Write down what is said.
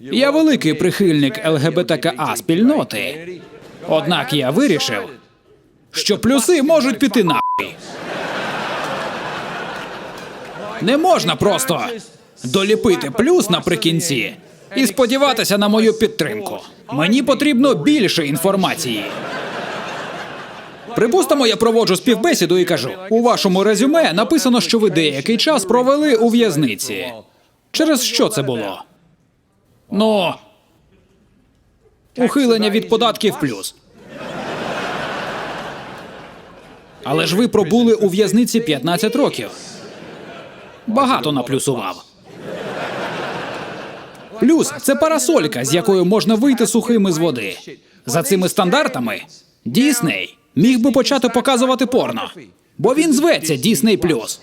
Я великий прихильник ЛГБТКА спільноти. Однак я вирішив, що плюси можуть піти нахуй. Не можна просто доліпити плюс наприкінці і сподіватися на мою підтримку. Мені потрібно більше інформації. Припустимо, я проводжу співбесіду і кажу: у вашому резюме написано, що ви деякий час провели у в'язниці. Через що це було? Ну. Ухилення від податків плюс. Але ж ви пробули у в'язниці 15 років. Багато наплюсував. Плюс це парасолька, з якою можна вийти сухим із води. За цими стандартами Дісней міг би почати показувати порно, бо він зветься Дісней Плюс.